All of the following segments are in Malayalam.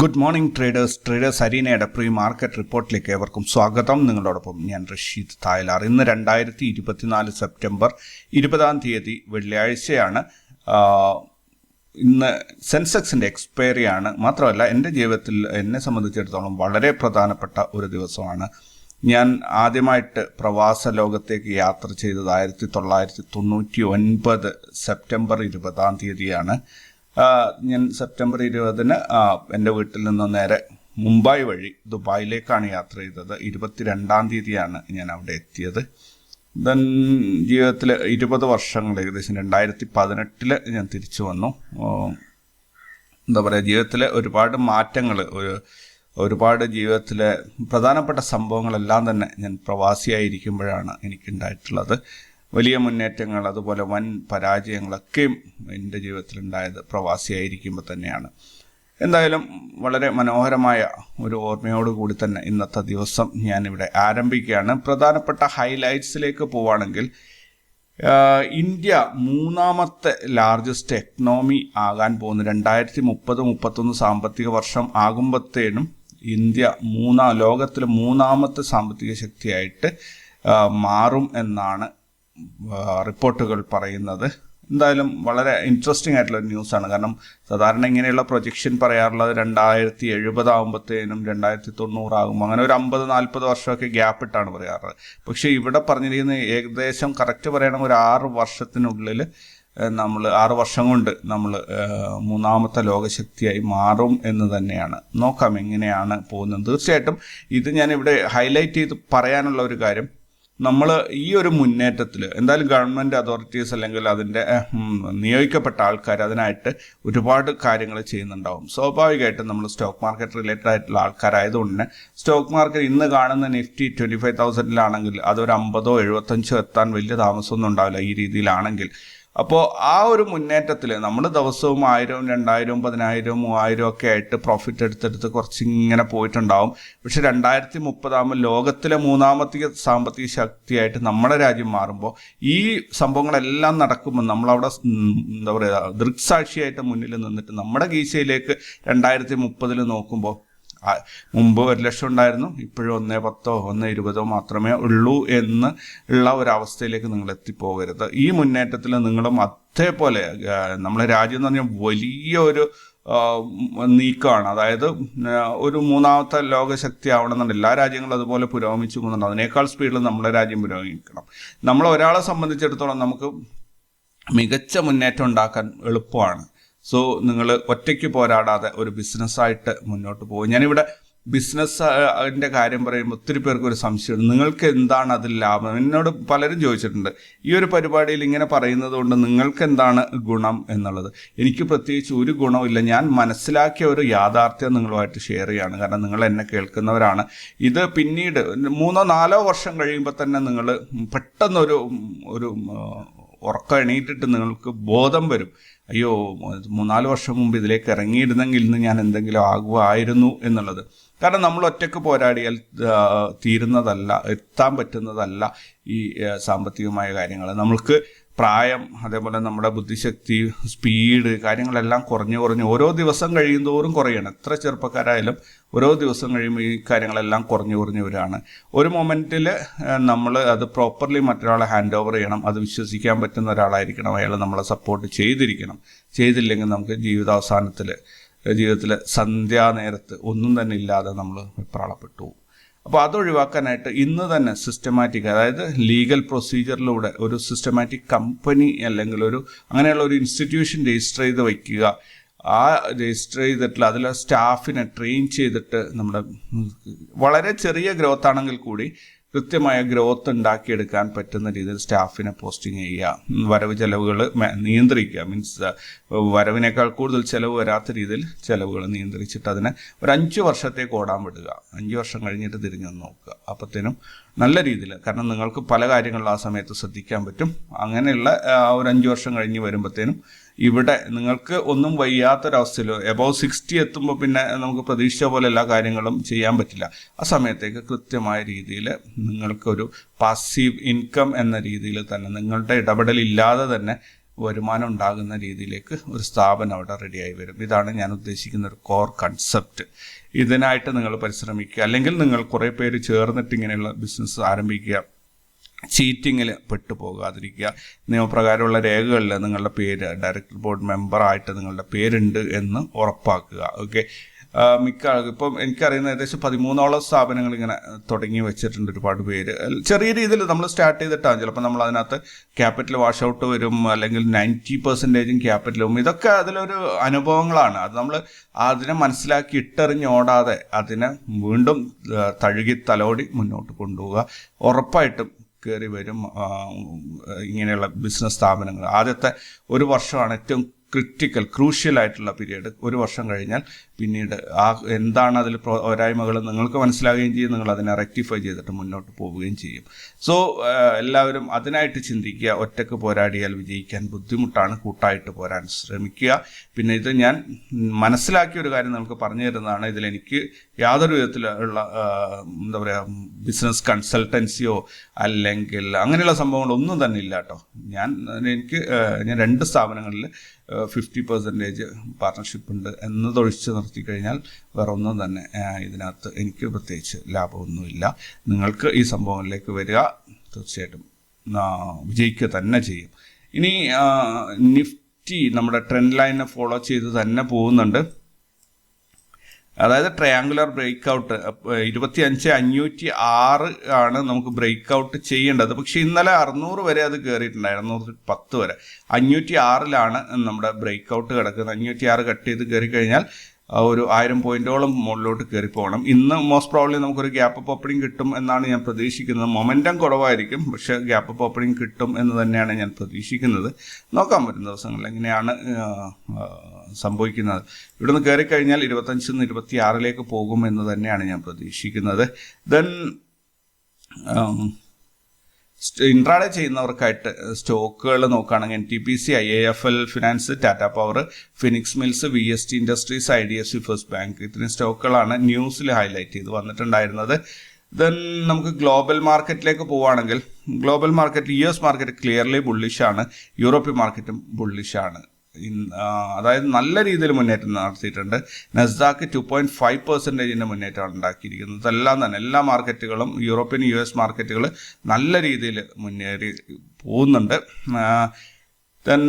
ഗുഡ് മോർണിംഗ് ട്രേഡേഴ്സ് ട്രേഡേഴ്സ് അരീനയുടെ പ്രീ മാർക്കറ്റ് റിപ്പോർട്ടിലേക്ക് ഏവർക്കും സ്വാഗതം. നിങ്ങളോടൊപ്പം ഞാൻ റഷീദ് തായലാർ. ഇന്ന് രണ്ടായിരത്തി ഇരുപത്തിനാല് സെപ്റ്റംബർ ഇരുപതാം തീയതി വെള്ളിയാഴ്ചയാണ്. ഇന്ന് സെൻസെക്സിന്റെ എക്സ്പയറിയാണ്. മാത്രമല്ല എന്റെ ജീവിതത്തിൽ എന്നെ സംബന്ധിച്ചിടത്തോളം വളരെ പ്രധാനപ്പെട്ട ഒരു ദിവസമാണ്. ഞാൻ ആദ്യമായിട്ട് പ്രവാസ ലോകത്തേക്ക് യാത്ര ചെയ്തത് ആയിരത്തി തൊള്ളായിരത്തി തൊണ്ണൂറ്റി ഒൻപത് സെപ്റ്റംബർ ഇരുപതാം തീയതിയാണ്. ഞാൻ സെപ്റ്റംബർ ഇരുപതിന് എന്റെ വീട്ടിൽ നിന്ന് നേരെ മുംബൈ വഴി ദുബായിലേക്കാണ് യാത്ര ചെയ്തത്. ഇരുപത്തിരണ്ടാം തീയതിയാണ് ഞാൻ അവിടെ എത്തിയത്. ദെൻ ജീവിതത്തിൽ ഇരുപത് വർഷങ്ങൾ ഏകദേശം രണ്ടായിരത്തി പതിനെട്ടിൽ ഞാൻ തിരിച്ചു വന്നു. എന്താ പറയുക ജീവിതത്തിലെ ഒരുപാട് മാറ്റങ്ങൾ ഒരു ഒരുപാട് ജീവിതത്തിലെ പ്രധാനപ്പെട്ട സംഭവങ്ങളെല്ലാം തന്നെ ഞാൻ പ്രവാസിയായിരിക്കുമ്പോഴാണ് എനിക്കുണ്ടായിട്ടുള്ളത്. വലിയ മുന്നേറ്റങ്ങൾ അതുപോലെ വൻ പരാജയങ്ങളൊക്കെയും എന്റെ ജീവിതത്തിലുണ്ടായത് പ്രവാസിയായിരിക്കുമ്പോൾ തന്നെയാണ്. എന്തായാലും വളരെ മനോഹരമായ ഒരു ഓർമ്മയോടുകൂടി തന്നെ ഇന്നത്തെ ദിവസം ഞാനിവിടെ ആരംഭിക്കുകയാണ്. പ്രധാനപ്പെട്ട ഹൈലൈറ്റ്സിലേക്ക് പോവുകയാണെങ്കിൽ ഇന്ത്യ മൂന്നാമത്തെ ലാർജസ്റ്റ് എക്കണോമി ആകാൻ പോകുന്നു രണ്ടായിരത്തി മുപ്പത് മുപ്പത്തൊന്ന് സാമ്പത്തിക വർഷം ആകുമ്പോഴത്തേനും ഇന്ത്യ മൂന്നാം ലോകത്തിലെ മൂന്നാമത്തെ സാമ്പത്തിക ശക്തിയായിട്ട് മാറും എന്നാണ് റിപ്പോർട്ടുകൾ പറയുന്നത്. എന്തായാലും വളരെ ഇൻട്രസ്റ്റിംഗ് ആയിട്ടുള്ള ഒരു ന്യൂസാണ് കാരണം സാധാരണ ഇങ്ങനെയുള്ള പ്രൊജക്ഷൻ പറയാറുള്ളത് രണ്ടായിരത്തി എഴുപതാകുമ്പോഴത്തേനും രണ്ടായിരത്തി തൊണ്ണൂറാകും അങ്ങനെ ഒരു അമ്പത് നാൽപ്പത് വർഷമൊക്കെ ഗ്യാപ്പ് ഇട്ടാണ് പറയാറ് പക്ഷേ ഇവിടെ പറഞ്ഞിരിക്കുന്ന ഏകദേശം കറക്റ്റ് പറയണം ഒരു ആറ് വർഷത്തിനുള്ളിൽ നമ്മൾ ആറ് വർഷം കൊണ്ട് നമ്മൾ മൂന്നാമത്തെ ലോകശക്തിയായി മാറും എന്ന് തന്നെയാണ്. നോക്കാം എങ്ങനെയാണ് പോകുന്നത്. തീർച്ചയായിട്ടും ഇത് ഞാൻ ഇവിടെ ഹൈലൈറ്റ് ചെയ്ത് പറയാനുള്ള ഒരു കാര്യം. നമ്മൾ ഈ ഒരു മുന്നേറ്റത്തിൽ എന്തായാലും ഗവൺമെന്റ് അതോറിറ്റീസ് അല്ലെങ്കിൽ അതിന്റെ നിയോഗിക്കപ്പെട്ട ആൾക്കാർ അതിനായിട്ട് ഒരുപാട് കാര്യങ്ങൾ ചെയ്യുന്നുണ്ടാവും. സ്വാഭാവികമായിട്ടും നമ്മൾ സ്റ്റോക്ക് മാർക്കറ്റ് റിലേറ്റഡ് ആയിട്ടുള്ള ആൾക്കാരായതുകൊണ്ട് സ്റ്റോക്ക് മാർക്കറ്റ് ഇന്ന് കാണുന്ന നിഫ്റ്റി ട്വന്റി ഫൈവ് തൗസൻഡിലാണെങ്കിൽ അതൊരു അമ്പതോ എഴുപത്തഞ്ചോ എത്താൻ വലിയ താമസമൊന്നും ഉണ്ടാവില്ല ഈ രീതിയിലാണെങ്കിൽ. അപ്പോൾ ആ ഒരു മുന്നേറ്റത്തിൽ നമ്മൾ ദിവസവും ആയിരവും രണ്ടായിരവും പതിനായിരവും മൂവായിരവും ഒക്കെ ആയിട്ട് പ്രോഫിറ്റ് എടുത്തെടുത്ത് കുറച്ച് ഇങ്ങനെ പോയിട്ടുണ്ടാവും. പക്ഷെ രണ്ടായിരത്തി മുപ്പതാകുമ്പോൾ ലോകത്തിലെ മൂന്നാമത്തെ സാമ്പത്തിക ശക്തിയായിട്ട് നമ്മുടെ രാജ്യം മാറുമ്പോൾ ഈ സംഭവങ്ങളെല്ലാം നടക്കുമ്പോൾ നമ്മളവിടെ എന്താ പറയുക ദൃക്സാക്ഷിയായിട്ട് മുന്നിൽ നിന്നിട്ട് നമ്മുടെ ഗീശയിലേക്ക് രണ്ടായിരത്തി മുപ്പതിൽ നോക്കുമ്പോൾ മുമ്പ് ഒരു ലക്ഷം ഉണ്ടായിരുന്നു ഇപ്പോഴും ഒന്നേ പത്തോ ഒന്നേ ഇരുപതോ മാത്രമേ ഉള്ളൂ എന്ന് ഉള്ള ഒരവസ്ഥയിലേക്ക് നിങ്ങൾ എത്തിപ്പോകരുത്. ഈ മുന്നേറ്റത്തിൽ നിങ്ങളും അതേപോലെ നമ്മളെ രാജ്യം എന്ന് പറഞ്ഞാൽ വലിയ ഒരു നീക്കമാണ്. അതായത് ഒരു മൂന്നാമത്തെ ലോകശക്തി ആവണമെന്നുണ്ട്. എല്ലാ രാജ്യങ്ങളും അതുപോലെ പുരോഗമിച്ചു പോകുന്നുണ്ട് അതിനേക്കാൾ സ്പീഡിൽ നമ്മുടെ രാജ്യം പുരോഗമിക്കണം. നമ്മൾ ഒരാളെ സംബന്ധിച്ചിടത്തോളം നമുക്ക് മികച്ച മുന്നേറ്റം ഉണ്ടാക്കാൻ എളുപ്പമാണ്. സോ നിങ്ങൾ ഒറ്റയ്ക്ക് പോരാടാതെ ഒരു ബിസിനസ്സായിട്ട് മുന്നോട്ട് പോകും ഞാനിവിടെ ബിസിനസ് അതിന്റെ കാര്യം പറയുമ്പോൾ ഒത്തിരി പേർക്ക് ഒരു സംശയമുണ്ട്. നിങ്ങൾക്ക് എന്താണ് അതിൽ ലാഭം? എന്നോട് പലരും ചോദിച്ചിട്ടുണ്ട്. ഈ ഒരു പരിപാടിയിൽ ഇങ്ങനെ പറയുന്നത് കൊണ്ട് നിങ്ങൾക്ക് എന്താണ് ഗുണം എന്നുള്ളത്? എനിക്ക് പ്രത്യേകിച്ച് ഒരു ഗുണമില്ല ഞാൻ മനസ്സിലാക്കിയ ഒരു യാഥാർത്ഥ്യം നിങ്ങളുമായിട്ട് ഷെയർ ചെയ്യാണ്. കാരണം നിങ്ങൾ എന്നെ കേൾക്കുന്നവരാണ്. ഇത് പിന്നീട് മൂന്നോ നാലോ വർഷം കഴിയുമ്പോൾ തന്നെ നിങ്ങൾ പെട്ടെന്നൊരു ഒരു ഉറക്കം എണീറ്റിട്ട് നിങ്ങൾക്ക് ബോധം വരും. അയ്യോ മൂന്നാൽ വർഷം മുമ്പ് ഇതിലേക്ക് ഇറങ്ങിയിരുന്നെങ്കിൽ ഇന്ന് ഞാൻ എന്തെങ്കിലും ആകുമായിരുന്നു എന്നുള്ളത്. കാരണം നമ്മൾ ഒറ്റയ്ക്ക് പോരാടിയാൽ തീരുന്നതല്ല എത്താൻ പറ്റുന്നതല്ല ഈ സാമ്പത്തികമായ കാര്യങ്ങൾ. നമ്മൾക്ക് പ്രായം അതേപോലെ നമ്മുടെ ബുദ്ധിശക്തി സ്പീഡ് കാര്യങ്ങളെല്ലാം കുറഞ്ഞു കുറഞ്ഞ് ഓരോ ദിവസം കഴിയുന്തോറും കുറയണം. എത്ര ചെറുപ്പക്കാരായാലും ഓരോ ദിവസം കഴിയുമ്പോൾ ഈ കാര്യങ്ങളെല്ലാം കുറഞ്ഞു കുറഞ്ഞു വരികയാണ് ഒരു മൊമെന്റിൽ നമ്മൾ അത് പ്രോപ്പർലി മറ്റൊരാളെ ഹാൻഡ് ഓവർ ചെയ്യണം അത് വിശ്വസിക്കാൻ പറ്റുന്ന ഒരാളായിരിക്കണം അയാൾ നമ്മളെ സപ്പോർട്ട് ചെയ്തിരിക്കണം. ചെയ്തില്ലെങ്കിൽ നമുക്ക് ജീവിതാവസാനത്തിൽ ജീവിതത്തിൽ സന്ധ്യാനേരത്ത് ഒന്നും തന്നെ ഇല്ലാതെ നമ്മൾ വെപ്രാളപ്പെട്ടു അപ്പോൾ അത് ഒഴിവാക്കാനായിട്ട് ഇന്ന് തന്നെ സിസ്റ്റമാറ്റിക് അതായത് ലീഗൽ പ്രൊസീജിയറിലൂടെ ഒരു സിസ്റ്റമാറ്റിക് കമ്പനി അല്ലെങ്കിൽ ഒരു അങ്ങനെയുള്ള ഒരു ഇൻസ്റ്റിറ്റ്യൂഷൻ രജിസ്റ്റർ ചെയ്ത് വയ്ക്കുക. ആ രജിസ്റ്റർ ചെയ്തിട്ടുള്ള അതിലെ സ്റ്റാഫിനെ ട്രെയിൻ ചെയ്തിട്ട് നമ്മുടെ വളരെ ചെറിയ ഗ്രോത്ത് ആണെങ്കിൽ കൂടി കൃത്യമായ ഗ്രോത്ത് ഉണ്ടാക്കിയെടുക്കാൻ പറ്റുന്ന രീതിയിൽ സ്റ്റാഫിനെ പോസ്റ്റിംഗ് ചെയ്യുക. വരവ് ചെലവുകൾ നിയന്ത്രിക്കുക. മീൻസ് വരവിനേക്കാൾ കൂടുതൽ ചിലവ് വരാത്ത രീതിയിൽ ചിലവുകൾ നിയന്ത്രിച്ചിട്ട് അതിനെ ഒരു അഞ്ച് വർഷത്തേക്ക് ഓടാൻ വിടുക. അഞ്ച് വർഷം കഴിഞ്ഞിട്ട് തിരിഞ്ഞു നോക്കുക. അപ്പത്തേനും നല്ല രീതിയിൽ കാരണം നിങ്ങൾക്ക് പല കാര്യങ്ങളും ആ സമയത്ത് ശ്രദ്ധിക്കാൻ പറ്റും. അങ്ങനെയുള്ള ഒരു അഞ്ച് വർഷം കഴിഞ്ഞ് വരുമ്പോഴത്തേനും ഇവിടെ നിങ്ങൾക്ക് ഒന്നും വയ്യാത്തൊരവസ്ഥയിൽ എബവ് സിക്സ്റ്റി എത്തുമ്പോൾ പിന്നെ നമുക്ക് പ്രതീക്ഷിച്ച പോലെ എല്ലാ കാര്യങ്ങളും ചെയ്യാൻ പറ്റില്ല. ആ സമയത്തേക്ക് കൃത്യമായ രീതിയിൽ നിങ്ങൾക്കൊരു പാസീവ് ഇൻകം എന്ന രീതിയിൽ തന്നെ നിങ്ങളുടെ ഇടപെടലില്ലാതെ തന്നെ വരുമാനം ഉണ്ടാകുന്ന രീതിയിലേക്ക് ഒരു സ്ഥാപനം അവിടെ റെഡിയായി വരും. ഇതാണ് ഞാൻ ഉദ്ദേശിക്കുന്ന ഒരു കോർ കൺസെപ്റ്റ് ഇതിനായിട്ട് നിങ്ങൾ പരിശ്രമിക്കുക. അല്ലെങ്കിൽ നിങ്ങൾ കുറേ പേര് ചേർന്നിട്ട് ഇങ്ങനെയുള്ള ബിസിനസ് ആരംഭിക്കുക. ചീറ്റിങ്ങിൽ പെട്ടുപോകാതിരിക്കുക. നിയമപ്രകാരമുള്ള രേഖകളിൽ നിങ്ങളുടെ പേര് ഡയറക്ടർ ബോർഡ് മെമ്പറായിട്ട് നിങ്ങളുടെ പേരുണ്ട് എന്ന് ഉറപ്പാക്കുക. ഓക്കെ മിക്ക ആൾ- ഇപ്പം എനിക്കറിയുന്ന ഏകദേശം പതിമൂന്നോളം സ്ഥാപനങ്ങൾ ഇങ്ങനെ തുടങ്ങി വെച്ചിട്ടുണ്ട് ഒരുപാട് പേര്. ചെറിയ രീതിയിൽ നമ്മൾ സ്റ്റാർട്ട് ചെയ്തിട്ടാണ്. ചിലപ്പോൾ നമ്മൾ അതിനകത്ത് ക്യാപിറ്റൽ വാഷ് ഔട്ട് വരും അല്ലെങ്കിൽ നയന്റി പെർസെന്റേജും ക്യാപിറ്റലും ഇതൊക്കെ അതിലൊരു അനുഭവങ്ങളാണ്. അത് നമ്മൾ അതിനെ മനസ്സിലാക്കി ഇട്ടെറിഞ്ഞോടാതെ അതിനെ വീണ്ടും തഴുകി തലോടി മുന്നോട്ട് കൊണ്ടുപോവുക. ഉറപ്പായിട്ടും കയറി വരും ഇങ്ങനെയുള്ള ബിസിനസ് സ്ഥാപനങ്ങൾ. ആദ്യത്തെ ഒരു വർഷമാണ് ഏറ്റവും ക്രിട്ടിക്കൽ ക്രൂഷ്യൽ ആയിട്ടുള്ള പീരീഡ് ഒരു വർഷം കഴിഞ്ഞാൽ പിന്നീട് ആ എന്താണ് അതിൽ പോരായ്മകൾ നിങ്ങൾക്ക് മനസ്സിലാകുകയും ചെയ്യും നിങ്ങൾ അതിനെ റെക്ടിഫൈ ചെയ്തിട്ട് മുന്നോട്ട് പോവുകയും ചെയ്യും. സോ എല്ലാവരും അതിനായിട്ട് ചിന്തിക്കുക ഒറ്റയ്ക്ക് പോരാടിയാൽ വിജയിക്കാൻ ബുദ്ധിമുട്ടാണ് കൂട്ടായിട്ട് പോരാൻ ശ്രമിക്കുക. പിന്നെ ഇത് ഞാൻ മനസ്സിലാക്കിയ ഒരു കാര്യം നിങ്ങൾക്ക് പറഞ്ഞു തരുന്നതാണ്. ഇതിലെനിക്ക് യാതൊരു വിധത്തിലുള്ള എന്താ പറയുക ബിസിനസ് കൺസൾട്ടൻസിയോ അല്ലെങ്കിൽ അങ്ങനെയുള്ള സംഭവങ്ങളൊന്നും തന്നെ ഇല്ല കേട്ടോ. ഞാൻ എനിക്ക് ഞാൻ രണ്ട് സ്ഥാപനങ്ങളിൽ ഫിഫ്റ്റി പെർസെന്റേജ് പാർട്ട്ണർഷിപ്പ് ഉണ്ട് എന്നതൊഴിച്ച് നിർത്തി കഴിഞ്ഞാൽ വേറെ ഒന്നും തന്നെ ഇതിനകത്ത് എനിക്ക് പ്രത്യേകിച്ച് ലാഭമൊന്നുമില്ല. നിങ്ങൾക്ക് ഈ സംഭവങ്ങളിലേക്ക് വരിക തീർച്ചയായിട്ടും വിജയിക്കുക തന്നെ ചെയ്യും. ഇനി നിഫ്റ്റി നമ്മുടെ ട്രെൻഡ് ലൈനെ ഫോളോ ചെയ്ത് തന്നെ പോകുന്നുണ്ട്. അതായത് ട്രയാങ്കുലർ ബ്രേക്ക് ഔട്ട് ഇരുപത്തി അഞ്ച് അഞ്ഞൂറ്റി ആറ് ആണ് നമുക്ക് ബ്രേക്ക് ഔട്ട് ചെയ്യേണ്ടത്. പക്ഷെ ഇന്നലെ അറുന്നൂറ് വരെ അത് കയറിയിട്ടുണ്ടായിരുന്നു അറുന്നൂറ് പത്ത് വരെ. അഞ്ഞൂറ്റി ആറിലാണ് നമ്മുടെ ബ്രേക്ക് ഔട്ട് കിടക്കുന്നത്. അഞ്ഞൂറ്റി ആറ് കട്ട് ചെയ്ത് കയറി കഴിഞ്ഞാൽ ഒരു ആയിരം പോയിന്റോളം മുകളിലോട്ട് കയറി പോകണം. ഇന്ന് മോസ്റ്റ് പ്രോബ്ലി നമുക്കൊരു ഗ്യാപ്പ് അപ്പ് ഓപ്പണിംഗ് കിട്ടും എന്നാണ് ഞാൻ പ്രതീക്ഷിക്കുന്നത്. മൊമെന്റം കുറവായിരിക്കും പക്ഷേ ഗ്യാപ്പ് അപ്പ് ഓപ്പണിംഗ് കിട്ടും എന്ന് തന്നെയാണ് ഞാൻ പ്രതീക്ഷിക്കുന്നത്. നോക്കാൻ പറ്റുന്ന ദിവസങ്ങളിൽ എങ്ങനെയാണ് സംഭവിക്കുന്നത്. ഇവിടുന്ന് കയറി കഴിഞ്ഞാൽ ഇരുപത്തഞ്ചിൽ നിന്ന് ഇരുപത്തി ആറിലേക്ക് പോകും എന്ന് തന്നെയാണ് ഞാൻ പ്രതീക്ഷിക്കുന്നത്. ദെൻ ഇൻട്രാഡേ ചെയ്യുന്നവർക്കായിട്ട് സ്റ്റോക്കുകൾ നോക്കുകയാണെങ്കിൽ N T P C I F L finance Tata power Phoenix mills V S T industries I D F C first bank ഇത്രയും സ്റ്റോക്കുകളാണ് ന്യൂസിൽ ഹൈലൈറ്റ് ചെയ്ത് വന്നിട്ടുണ്ടായിരുന്നത്. ദെൻ നമുക്ക് ഗ്ലോബൽ മാർക്കറ്റിലേക്ക് പോവുകയാണെങ്കിൽ global market U S market clearly ബുള്ളിഷാണ് European മാർക്കറ്റും ബുള്ളിഷാണ് അതായത് നല്ല രീതിയിൽ മുന്നേറ്റം നടത്തിയിട്ടുണ്ട്. നെസ്ദാക്ക് ടു പോയിന്റ് ഫൈവ് പെർസെന്റേജിന്റെ മുന്നേറ്റമാണ് ഉണ്ടാക്കിയിരിക്കുന്നത്. ഇതെല്ലാം തന്നെ എല്ലാ മാർക്കറ്റുകളും യൂറോപ്യൻ യു എസ് മാർക്കറ്റുകൾ നല്ല രീതിയിൽ മുന്നേറി പോകുന്നുണ്ട്. ദെൻ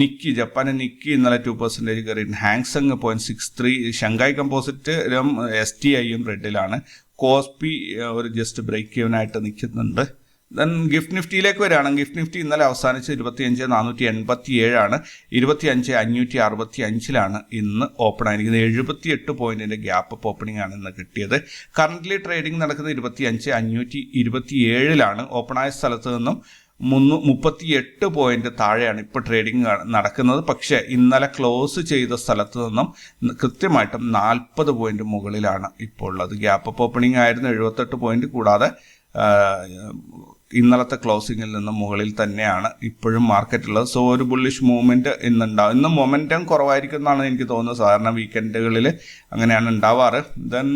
നിക്കി ജപ്പാനെ നിക്കി ഇന്നലെ ടു പെർസെന്റേജ് കയറി. Hang Seng point six three Shanghai കമ്പോസിറ്റും S T ഐയും റെഡിലാണ് കോസ്പി ഒരു ജസ്റ്റ് ബ്രേക്ക് ചെയ്യാനായിട്ട് നിൽക്കുന്നുണ്ട്. ദെൻ ഗിഫ്റ്റ് നിഫ്റ്റിയിലേക്ക് വരികയാണെങ്കിൽ ഗിഫ്റ്റ് നിഫ്റ്റി ഇന്നലെ അവസാനിച്ച് ഇരുപത്തിയഞ്ച് നാനൂറ്റി എൺപത്തി ഏഴാണ് ഇരുപത്തിയഞ്ച് അഞ്ഞൂറ്റി അറുപത്തി അഞ്ചിലാണ് ഇന്ന് ഓപ്പൺ ആയിരിക്കുന്നത്. എഴുപത്തി എട്ട് പോയിന്റിന്റെ ഗ്യാപ്പ് അപ്പ് ഓപ്പണിംഗ് ആണ് ഇന്ന് കിട്ടിയത്. കറന്റ്ലി ട്രേഡിംഗ് നടക്കുന്നത് ഇരുപത്തിയഞ്ച് അഞ്ഞൂറ്റി ഇരുപത്തി ഏഴിലാണ് ഓപ്പൺ ആയ സ്ഥലത്ത് നിന്നും മുന്നൂ മുപ്പത്തി എട്ട് പോയിന്റ് താഴെയാണ് ഇപ്പോൾ ട്രേഡിംഗ് നടക്കുന്നത്. പക്ഷേ ഇന്നലെ ക്ലോസ് ചെയ്ത സ്ഥലത്ത് നിന്നും കൃത്യമായിട്ടും നാൽപ്പത് പോയിന്റ് മുകളിലാണ് ഇപ്പോൾ ഉള്ളത്. ഗ്യാപ്പ് അപ്പ് ഓപ്പണിംഗ് ആയിരുന്നു. എഴുപത്തെട്ട് പോയിന്റ് കൂടാതെ ഇന്നലത്തെ ക്ലോസിങ്ങിൽ നിന്ന് മുകളിൽ തന്നെയാണ് ഇപ്പോഴും മാർക്കറ്റുള്ളത് സോ ഒരു ബുള്ളിഷ് മൂവ്മെന്റ് ഇന്നുണ്ടാവും. ഇന്ന് മൊമെന്റം കുറവായിരിക്കും എന്നാണ് എനിക്ക് തോന്നുന്നത്. സാധാരണ വീക്കെൻഡുകളിൽ അങ്ങനെയാണ് ഉണ്ടാവാറ്. ദെൻ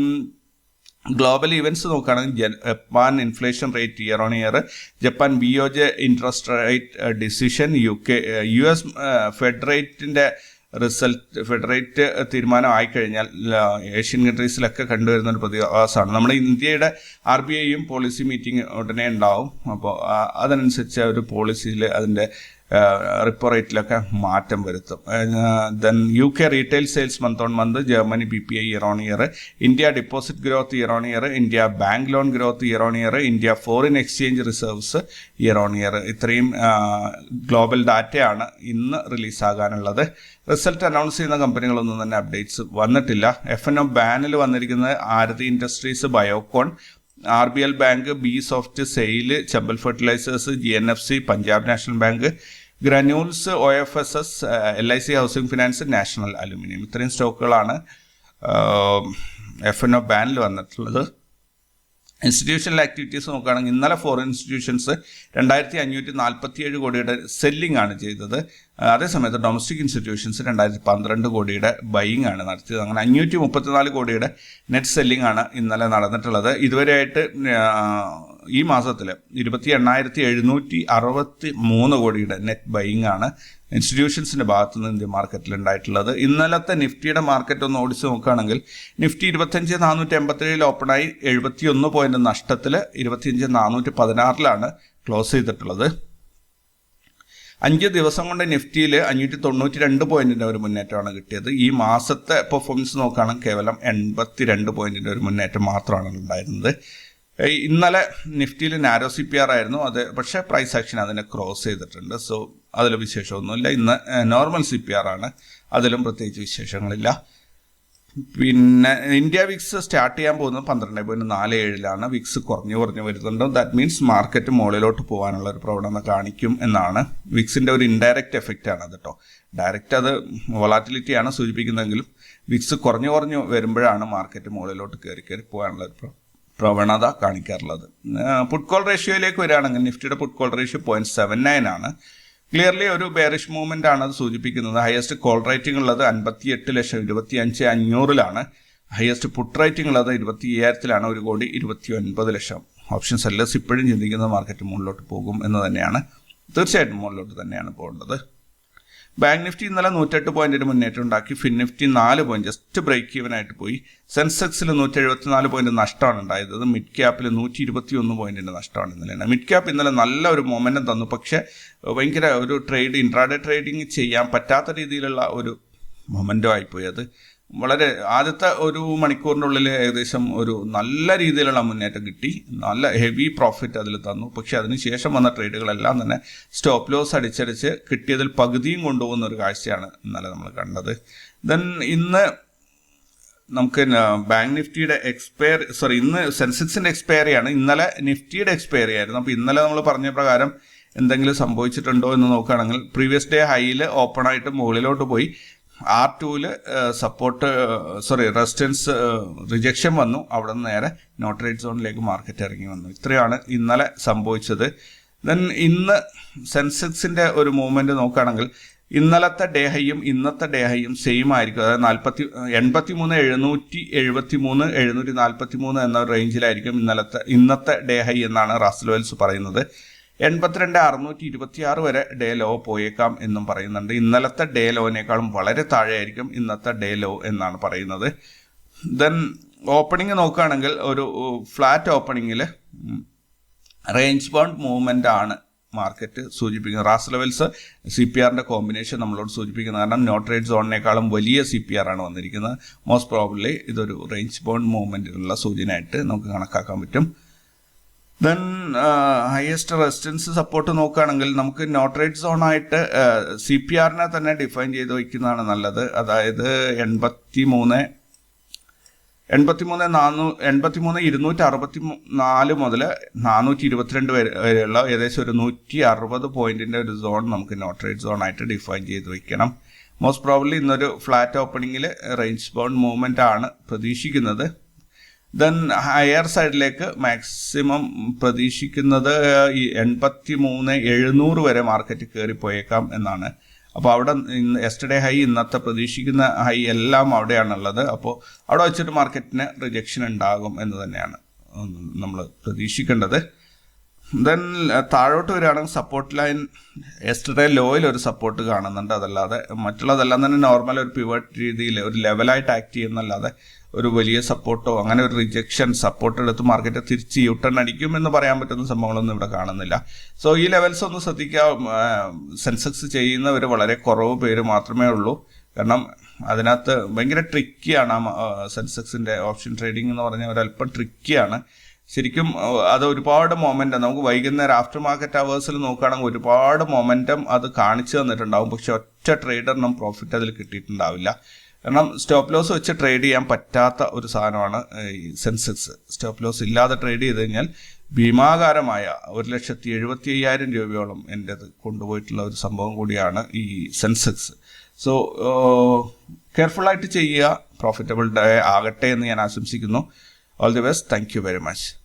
ഗ്ലോബൽ ഇവന്റ്സ് നോക്കുകയാണെങ്കിൽ Japan inflation rate year on year Japan B O J interest rate decision U K U S fed റേറ്റിന്റെ റിസൾട്ട് ഫെഡറേറ്റ് തീരുമാനം ആയിക്കഴിഞ്ഞാൽ ഏഷ്യൻ കൺട്രീസിലൊക്കെ കണ്ടുവരുന്ന ഒരു പ്രതിഭാസമാണ് നമ്മുടെ ഇന്ത്യയുടെ ആർ ബി ഐയും പോളിസി മീറ്റിംഗ് ഉടനെ ഉണ്ടാവും. അപ്പോൾ അതനുസരിച്ച് ഒരു പോളിസിയിൽ അതിന്റെ റിപ്പോ റേറ്റിലൊക്കെ മാറ്റം വരുത്തും. Then U K retail sales month on month Germany B P I year on year India deposit growth year on year India bank loan growth year on year India foreign exchange reserves year on year ഇത്രയും ഗ്ലോബൽ ഡാറ്റയാണ് ഇന്ന് റിലീസാകാനുള്ളത് റിസൾട്ട് അനൗൺസ് ചെയ്യുന്ന കമ്പനികളൊന്നും തന്നെ അപ്ഡേറ്റ്സ് വന്നിട്ടില്ല. എഫ് എൻ ഒ ബാനിൽ വന്നിരിക്കുന്നത് Aarti industries Biocon R B L bank B soft SAIL Chambal fertilizers G N F C Punjab national bank granules O F S S L I C housing finance national aluminium ഇത്രയും സ്റ്റോക്കുകളാണ് എഫ് എൻ ഒ ബാനിൽ വന്നിട്ടുള്ളത്. ഇൻസ്റ്റിറ്റ്യൂഷണൽ ആക്ടിവിറ്റീസ് നോക്കുകയാണെങ്കിൽ ഇന്നലെ ഫോറിൻ ഇൻസ്റ്റിറ്റ്യൂഷൻസ് രണ്ടായിരത്തി അഞ്ഞൂറ്റി നാൽപ്പത്തി ഏഴ് കോടിയുടെ സെല്ലിംഗ് ആണ് ചെയ്തത്. അതേസമയത്ത് ഡൊമസ്റ്റിക് ഇൻസ്റ്റിറ്റ്യൂഷൻസ് രണ്ടായിരത്തി പന്ത്രണ്ട് കോടിയുടെ ബൈയിങ് ആണ് നടത്തിയത്. അങ്ങനെ അഞ്ഞൂറ്റി മുപ്പത്തിനാല് കോടിയുടെ നെറ്റ് സെല്ലിംഗ് ആണ് ഇന്നലെ നടന്നിട്ടുള്ളത്. ഇതുവരെയായിട്ട് ഈ മാസത്തിൽ ഇരുപത്തി എണ്ണായിരത്തി എഴുന്നൂറ്റി അറുപത്തി മൂന്ന് കോടിയുടെ നെറ്റ് ബൈയിങ് ആണ് ഇൻസ്റ്റിറ്റ്യൂഷൻസിന്റെ ഭാഗത്തു നിന്ന് ഇന്ത്യൻ മാർക്കറ്റിൽ ഉണ്ടായിട്ടുള്ളത്. ഇന്നലത്തെ നിഫ്റ്റിയുടെ മാർക്കറ്റ് ഒന്ന് ഓടിച്ച് നോക്കുകയാണെങ്കിൽ നിഫ്റ്റി ഇരുപത്തഞ്ച് നാനൂറ്റി എൺപത്തേഴിൽ ഓപ്പണായി എഴുപത്തി ഒന്ന് പോയിന്റ് നഷ്ടത്തിൽ ഇരുപത്തിയഞ്ച് നാനൂറ്റി പതിനാറിലാണ് ക്ലോസ് ചെയ്തിട്ടുള്ളത്. അഞ്ച് ദിവസം കൊണ്ട് നിഫ്റ്റിയിൽ അഞ്ഞൂറ്റി തൊണ്ണൂറ്റി രണ്ട് പോയിന്റിന്റെ ഒരു മുന്നേറ്റമാണ് കിട്ടിയത്. ഈ മാസത്തെ പെർഫോമൻസ് നോക്കുകയാണെങ്കിൽ കേവലം എൺപത്തി രണ്ട് പോയിന്റിന്റെ ഒരു മുന്നേറ്റം മാത്രമാണ് ഉണ്ടായിരുന്നത്. ഇന്നലെ നിഫ്റ്റിയിൽ നാരോ സി പി ആർ ആയിരുന്നു. അത് പക്ഷേ പ്രൈസ് ആക്ഷൻ അതിനെ ക്രോസ് ചെയ്തിട്ടുണ്ട്. സോ അതിൽ വിശേഷമൊന്നുമില്ല. ഇന്ന് നോർമൽ സി പി ആർ ആണ്. അതിലും പ്രത്യേകിച്ച് വിശേഷങ്ങളില്ല. പിന്നെ ഇന്ത്യ വിക്സ് സ്റ്റാർട്ട് ചെയ്യാൻ പോകുന്നത് പന്ത്രണ്ട് പോയിന്റ് നാല് ഏഴിലാണ്. വിക്സ് കുറഞ്ഞു കുറഞ്ഞു വരുന്നുണ്ട്. ദാറ്റ് മീൻസ് മാർക്കറ്റ് മുകളിലോട്ട് പോകാനുള്ള ഒരു പ്രവണത കാണിക്കും എന്നാണ്. വിക്സിന്റെ ഒരു ഇൻഡയറക്റ്റ് എഫക്റ്റ് ആണ് അത് കേട്ടോ ഡയറക്റ്റ് അത് വൊളാറ്റിലിറ്റിയാണ് സൂചിപ്പിക്കുന്നതെങ്കിലും വിക്സ് കുറഞ്ഞു കുറഞ്ഞു വരുമ്പോഴാണ് മാർക്കറ്റ് മുകളിലോട്ട് കയറി കയറി പോകാനുള്ള ഒരു പ്രവണത കാണിക്കാറുള്ളത്. പുട്ട് കോൾ റേഷ്യോയിലേക്ക് വരികയാണെങ്കിൽ നിഫ്റ്റിയുടെ put call ratio point seven nine ആണ്. ക്ലിയർലി ഒരു ബെയറിഷ് മൂവ്മെന്റ് ആണ് അത് സൂചിപ്പിക്കുന്നത്. ഹയസ്റ്റ് കോൾ റേറ്റിംഗ് ഉള്ളത് അൻപത്തി എട്ട് ലക്ഷം ഇരുപത്തി അഞ്ച് അഞ്ഞൂറിലാണ്. ഹയസ്റ്റ് പുട്ട് റേറ്റിംഗ് ഉള്ളത് ഇരുപത്തി അയ്യായിരത്തിലാണ് ഒരു കോടി ഇരുപത്തി ഒൻപത് ലക്ഷം. ഓപ്ഷൻ സെല്ലേഴ്സ് ഇപ്പോഴും ചിന്തിക്കുന്നത് മാർക്കറ്റ് മുകളിലോട്ട് പോകും എന്ന് തന്നെയാണ്. തീർച്ചയായിട്ടും മുകളിലോട്ട് തന്നെയാണ് പോകേണ്ടത്. ബാങ്ക് നിഫ്റ്റി ഇന്നലെ നൂറ്റെട്ട് പോയിന്റിന് മുന്നേറ്റം ഉണ്ടാക്കി. ഫിൻ നിഫ്റ്റി നാല് പോയിന്റ് ജസ്റ്റ് ബ്രേക്ക് ഈവൻ ആയിട്ട് പോയി. സെൻസെക്സിൽ നൂറ്റി എഴുപത്തിനാല് പോയിന്റ് നഷ്ടമാണ് ഉണ്ടായത്. മിഡ് ക്യാപ്പിൽ നൂറ്റി ഇരുപത്തി ഒന്ന് പോയിന്റിന്റെ നഷ്ടമാണ് ഇന്നലെ മിഡ് ക്യാപ്പ് ഇന്നലെ നല്ല ഒരു മൊമെന്റം തന്നു. പക്ഷേ ഭയങ്കര ഒരു ട്രേഡ് ഇൻട്രാഡേ ട്രേഡിംഗ് ചെയ്യാൻ പറ്റാത്ത രീതിയിലുള്ള ഒരു മൊമെന്റോ ആയിപ്പോയി. അത് വളരെ ആദ്യത്തെ ഒരു മണിക്കൂറിനുള്ളിൽ ഏകദേശം ഒരു നല്ല രീതിയിലുള്ള മുന്നേറ്റം കിട്ടി. നല്ല ഹെവി പ്രോഫിറ്റ് അതിൽ തന്നു. പക്ഷെ അതിനുശേഷം വന്ന ട്രേഡുകളെല്ലാം തന്നെ സ്റ്റോപ്പ് ലോസ് അടിച്ചടിച്ച് കിട്ടിയതിൽ പകുതിയും കൊണ്ടുപോകുന്ന ഒരു കാഴ്ചയാണ് ഇന്നലെ നമ്മൾ കണ്ടത്. ദെൻ ഇന്ന് നമുക്ക് ബാങ്ക് നിഫ്റ്റിയുടെ എക്സ്പയർ സോറി ഇന്ന് സെൻസെക്സിന്റെ എക്സ്പയറി ആണ്. ഇന്നലെ നിഫ്റ്റിയുടെ എക്സ്പയറി ആയിരുന്നു. അപ്പോൾ ഇന്നലെ നമ്മൾ പറഞ്ഞ പ്രകാരം എന്തെങ്കിലും സംഭവിച്ചിട്ടുണ്ടോ എന്ന് നോക്കുകയാണെങ്കിൽ പ്രീവിയസ് ഡേ ഹൈയിൽ ഓപ്പൺ ആയിട്ട് മുകളിലോട്ട് പോയി. ആർ ടൂവിൽ സപ്പോർട്ട് സോറി റെസിസ്റ്റൻസ് റിജക്ഷൻ വന്നു. അവിടെ നിന്ന് നേരെ നോട്ട് റേറ്റ് സോണിലേക്ക് മാർക്കറ്റ് ഇറങ്ങി വന്നു. ഇത്രയാണ് ഇന്നലെ സംഭവിച്ചത്. ദെൻ ഇന്ന് സെൻസെക്സിന്റെ ഒരു മൂവ്മെന്റ് നോക്കുകയാണെങ്കിൽ ഇന്നലത്തെ ഡേ ഹൈയും ഇന്നത്തെ ഡേ ഹൈയും സെയിം ആയിരിക്കും. അതായത് നാൽപ്പത്തി എൺപത്തി മൂന്ന് എഴുന്നൂറ്റി എഴുപത്തി മൂന്ന് എഴുന്നൂറ്റി നാൽപ്പത്തി മൂന്ന് എന്ന റേഞ്ചിലായിരിക്കും ഇന്നലത്തെ ഇന്നത്തെ ഡേ ഹൈ എന്നാണ് റാസ്ലോയൽസ് പറയുന്നത്. എൺപത്തിരണ്ട് അറുന്നൂറ്റി ഇരുപത്തി ആറ് വരെ ഡേ ലോ പോയേക്കാം എന്നും പറയുന്നുണ്ട്. ഇന്നലത്തെ ഡേ ലോനേക്കാളും വളരെ താഴെയായിരിക്കും ഇന്നത്തെ ഡേ ലോ എന്നാണ് പറയുന്നത്. ദെൻ ഓപ്പണിംഗ് നോക്കുകയാണെങ്കിൽ ഒരു ഫ്ലാറ്റ് ഓപ്പണിങ്ങിൽ റേഞ്ച് ബൗണ്ട് മൂവ്മെന്റ് ആണ് മാർക്കറ്റ് സൂചിപ്പിക്കുന്നത്. റാസ് ലെവൽസ് സി പി ആറിന്റെ കോമ്പിനേഷൻ നമ്മളോട് സൂചിപ്പിക്കുന്നത് കാരണം നോട്ട് റേറ്റ് സോണിനേക്കാളും വലിയ സി പി ആർ ആണ് വന്നിരിക്കുന്നത്. മോസ്റ്റ് പ്രോബ്ലി ഇതൊരു റേഞ്ച് ബൗണ്ട് മൂവ്മെന്റിനുള്ള സൂചനയായിട്ട് നമുക്ക് കണക്കാക്കാൻ പറ്റും. ദെൻ ഹയസ്റ്റ് റെസിസ്റ്റൻസ് സപ്പോർട്ട് നോക്കുകയാണെങ്കിൽ നമുക്ക് നോട്ട്രേറ്റ് സോണായിട്ട് സി പി ആറിനെ തന്നെ ഡിഫൈൻ ചെയ്ത് വയ്ക്കുന്നതാണ് നല്ലത്. അതായത് എൺപത്തി മൂന്ന് എൺപത്തിമൂന്ന് നാനൂ എൺപത്തിമൂന്ന് ഇരുന്നൂറ്റി അറുപത്തി നാല് മുതൽ നാനൂറ്റി ഇരുപത്തിരണ്ട് വരെ വരെയുള്ള ഏകദേശം ഒരു നൂറ്റി അറുപത് പോയിന്റിന്റെ ഒരു സോൺ നമുക്ക് നോട്ട്രേറ്റ് സോൺ ആയിട്ട് ഡിഫൈൻ ചെയ്ത് വയ്ക്കണം. മോസ്റ്റ് പ്രോബ്ലി ഇന്നൊരു ഫ്ലാറ്റ് ഓപ്പണിങ്ങിൽ റേഞ്ച് ബൗണ്ട് മൂവ്മെന്റ് ആണ് പ്രതീക്ഷിക്കുന്നത്. ദെൻ ഹയർ സൈഡിലേക്ക് മാക്സിമം പ്രതീക്ഷിക്കുന്നത് ഈ എൺപത്തി മൂന്ന് എഴുന്നൂറ് വരെ മാർക്കറ്റ് കയറിപ്പോയേക്കാം എന്നാണ്. അപ്പോൾ അവിടെ എസ്റ്റർഡേ ഹൈ ഇന്നത്തെ പ്രതീക്ഷിക്കുന്ന ഹൈ എല്ലാം അവിടെയാണുള്ളത്. അപ്പോൾ അവിടെ വെച്ചിട്ട് മാർക്കറ്റിന് റിജക്ഷൻ ഉണ്ടാകും എന്ന് തന്നെയാണ് നമ്മൾ പ്രതീക്ഷിക്കേണ്ടത്. ദെൻ താഴോട്ട് വരികയാണെങ്കിൽ സപ്പോർട്ട് ലൈൻ എസ്റ്റർഡേ ലോയിൽ ഒരു സപ്പോർട്ട് കാണുന്നുണ്ട്. അതല്ലാതെ മറ്റുള്ളതെല്ലാം തന്നെ നോർമൽ ഒരു പിവട്ട് രീതിയിൽ ഒരു ലെവലായിട്ട് ആക്ട് ചെയ്യുന്നല്ലാതെ ഒരു വലിയ സപ്പോർട്ടോ അങ്ങനെ ഒരു റിജക്ഷൻ സപ്പോർട്ട് എടുത്ത് മാർക്കറ്റ് തിരിച്ച് യൂട്ടേൺ അടിക്കും എന്ന് പറയാൻ പറ്റുന്ന സംഭവങ്ങളൊന്നും ഇവിടെ കാണുന്നില്ല. സോ ഈ ലെവൽസ് ഒന്ന് ശ്രദ്ധിക്കുക. സെൻസെക്സ് ചെയ്യുന്നവർ വളരെ കുറവ് പേര് മാത്രമേ ഉള്ളൂ. കാരണം അതിനകത്ത് ഭയങ്കര ട്രിക്കിയാണ് ആ സെൻസെക്സിന്റെ ഓപ്ഷൻ ട്രേഡിംഗ് എന്ന് പറഞ്ഞാൽ ഒരല്പം ട്രിക്കിയാണ് ശരിക്കും അത് ഒരുപാട് മൊമെന്റം. നമുക്ക് വൈകുന്നേരം ആഫ്റ്റർ മാർക്കറ്റ് അവേഴ്സിൽ നോക്കുകയാണെങ്കിൽ ഒരുപാട് മൊമെന്റം അത് കാണിച്ചു തന്നിട്ടുണ്ടാവും. പക്ഷെ ഒറ്റ ട്രേഡറിനും പ്രോഫിറ്റ് അതിൽ കിട്ടിയിട്ടുണ്ടാവില്ല. കാരണം സ്റ്റോപ്പ് ലോസ് വെച്ച് ട്രേഡ് ചെയ്യാൻ പറ്റാത്ത ഒരു സാധനമാണ് ഈ സെൻസെക്സ്. സ്റ്റോപ്പ് ലോസ് ഇല്ലാതെ ട്രേഡ് ചെയ്ത് കഴിഞ്ഞാൽ ഭീമാകാരമായ ഒരു ലക്ഷത്തി എഴുപത്തി അയ്യായിരം രൂപയോളം എന്റെ കൊണ്ടുപോയിട്ടുള്ള ഒരു സംഭവം കൂടിയാണ് ഈ സെൻസെക്സ്. സോ കെയർഫുള്ളായിട്ട് ചെയ്യുക പ്രോഫിറ്റബിൾ ഡേ ആകട്ടെ എന്ന് ഞാൻ ആശംസിക്കുന്നു. All the best thank you very much